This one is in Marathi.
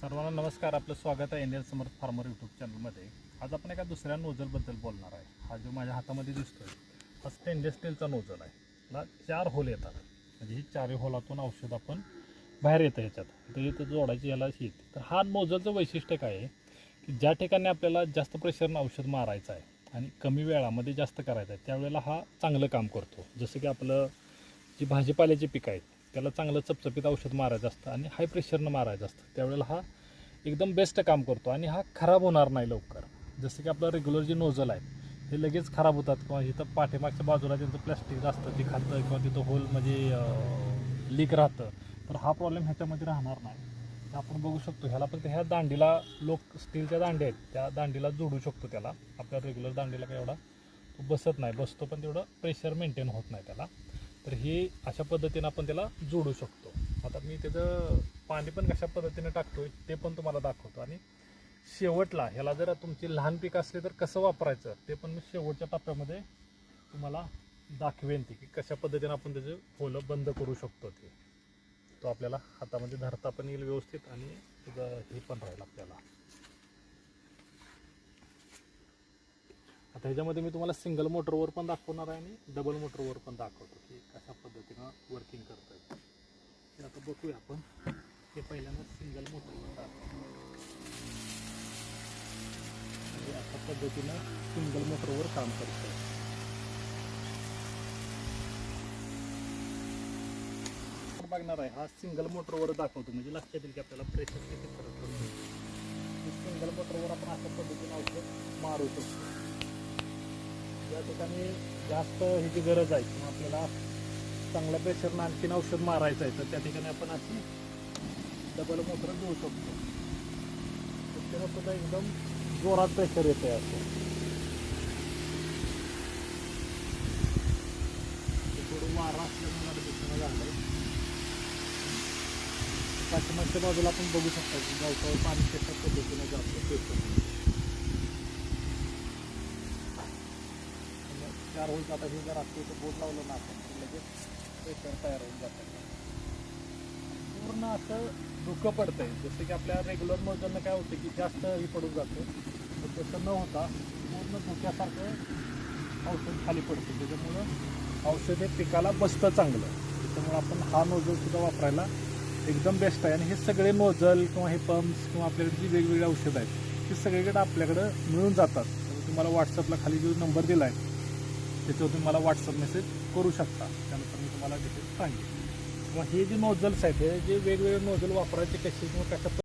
सर्वांना नमस्कार. आपलं स्वागत आहे इंडियन समर्थ फार्मर यूट्यूब चॅनलमध्ये आज आपण एका दुसऱ्या नोझलबद्दल बोलणार आहे. हा जो माझ्या हातामध्ये दिसतोय हा स्टेनलेस स्टीलचा नोझल आहे. याला चार होल येतात. म्हणजे ही चारही होलातून औषध आपण बाहेर येतं याच्यात तर इथं जोडायची याला अशी येते. तर हा नोझलचं वैशिष्ट्य काय आहे? की ज्या ठिकाणी आपल्याला जास्त प्रेशरनं औषध मारायचं आहे आणि कमी वेळामध्ये जास्त करायचं आहे त्यावेळेला हा चांगलं काम करतो. जसं की आपलं जी भाजीपाल्याची पिकं आहेत त्याला चांगलं चपचपीत औषध मारायचं असतं आणि हाय प्रेशरनं मारायचं असतं. त्यावेळेला हा एकदम बेस्ट काम करतो आणि हा खराब होणार नाही लवकर. जसं की आपलं रेग्युलर जे नोझल आहे हे लगेच खराब होतात किंवा इथं पाठीमागच्या बाजूला त्यांचं प्लॅस्टिक असतं ते खातं किंवा तिथं होल म्हणजे लीक राहतं तर हा प्रॉब्लेम ह्याच्यामध्ये राहणार नाही. आपण बघू शकतो ह्याला पण ह्या दांडीला लोक स्टीलच्या दांड्या आहेत त्या दांडीला जोडू शकतो त्याला. आपल्या रेग्युलर दांडीला काय एवढा तो बसत नाही बसतो पण तेवढं प्रेशर मेंटेन होत नाही त्याला. तर हे अशा पद्धतीनं आपण त्याला जोडू शकतो. आता मी त्याचं पाणी पण कशा पद्धतीनं टाकतोय ते पण तुम्हाला दाखवतो. आणि शेवटला ह्याला जर तुमची लहान पीक असले तर कसं वापरायचं ते पण मी शेवटच्या टप्प्यामध्ये तुम्हाला दाखवेन ती की कशा पद्धतीनं आपण त्याचे होलं बंद करू शकतो ते. तो आपल्याला हातामध्ये धरता पण येईल व्यवस्थित आणि त्याचं हे पण राहील आपल्याला. आता ह्याच्यामध्ये मी तुम्हाला सिंगल मोटरवर पण दाखवणार आहे आणि डबल मोटरवर पण दाखवतो की कशा पद्धतीनं वर्किंग करतं ते आता बघूया आपण. हे पहिल्यांदा सिंगल मोटरवर दाखवतो. अशा पद्धतीनं सिंगल मोटरवर काम करतं आपण बघणार आहे हा सिंगल मोटरवर दाखवतो. म्हणजे लक्षात येईल की आपल्याला प्रेशर किती फरक पडतो सिंगल मोटरवर आपण अशा पद्धतीनं औषध मारू शकतो. ज्या ठिकाणी जास्त ह्याची गरज आहे. किंवा आपल्याला चांगल्या प्रेशरनं आणखीन औषध मारायचं आहे तर त्या ठिकाणी आपण अशी डबल मोटर घेऊ शकतो. तर त्याला सुद्धा एकदम जोरात प्रेशर येतं आहे असं. ते थोडं वारा असल्यामुळे मला झालं पाठीमागच्या बाजूला आपण बघू शकता की गावसावर पाणी कशा पद्धतीने जातं ते पण चार होईल. आता हे जर असते तर बोट लावलं ना आपण लगेच प्रेशर तयार होऊन जातं. पूर्ण असं धुकं पडतंय. जसं की आपल्या रेग्युलर नोजलनं काय होतं की जास्त हे पडून जातं. तर तसं न होता पूर्ण धुक्यासारखं औषध खाली पडतं. त्याच्यामुळं औषध हे पिकाला बसतं चांगलं. त्याच्यामुळं आपण हा नोजलसुद्धा वापरायला एकदम बेस्ट आहे. आणि हे सगळे नोजल किंवा हे पंप्स किंवा आपल्याकडे जी वेगवेगळी औषधं आहेत ती सगळीकडे आपल्याकडं मिळून जातात. तुम्हाला व्हॉट्सअपला खाली जो नंबर दिला आहे त्याच्यावर तुम्ही मला व्हॉट्सअप मेसेज करू शकता. त्यानुसार मी तुम्हाला डिटेल्स सांगेन. किंवा हे जे नोझल्स आहेत हे जे वेगवेगळे नोझल वापरायचे कसे किंवा कशा